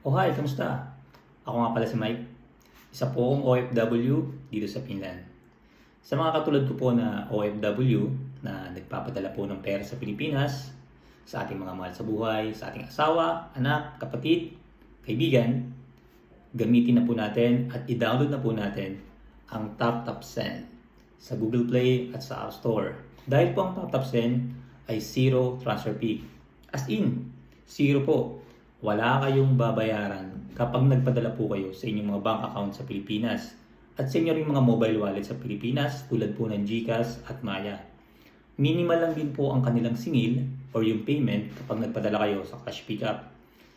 Oh hi, kamusta? Ako nga pala si Mike. Isa po akong OFW dito sa Finland. Sa mga katulad ko po na OFW na nagpapadala po ng pera sa Pilipinas, sa ating mga mahal sa buhay, sa ating asawa, anak, kapatid, kaibigan, gamitin na po natin at i-download na po natin ang TapTap Send sa Google Play at sa App Store. Dahil po ang TapTap Send ay zero transfer fee. As in, zero po. Wala kayong babayaran kapag nagpadala po kayo sa inyong mga bank account sa Pilipinas at sa inyo rin mga mobile wallet sa Pilipinas tulad po ng GCash at Maya. Minimal lang din po ang kanilang singil or yung payment kapag nagpadala kayo sa cash pickup.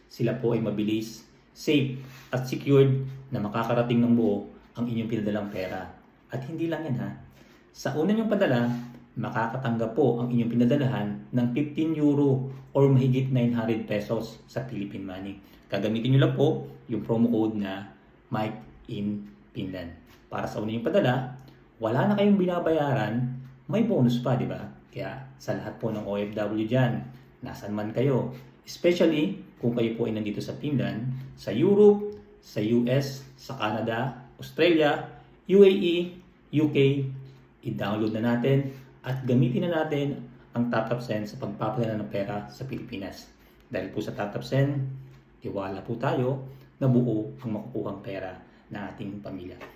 Sila po ay mabilis, safe at secured na makakarating ng buo ang inyong pinadalang pera. At hindi lang yan ha. Sa una niyong padala, makakatanggap po ang inyong pinadalahan ng 15 euro or mahigit 900 pesos sa Philippine money. Gagamitin niyo lang po yung promo code na Mike in Finland. Para sa una yung padala, wala na kayong binabayaran, may bonus pa, di ba? Kaya sa lahat po ng OFW dyan, nasan man kayo, especially kung kayo po ay nandito sa Finland, sa Europe, sa US, sa Canada, Australia, UAE, UK, i-download na natin at gamitin na natin ang TapTap Send sa pagpapadala ng pera sa Pilipinas. Dahil po sa TapTap Send, tiwala po tayo na buo ang makukuhang pera ng ating pamilya.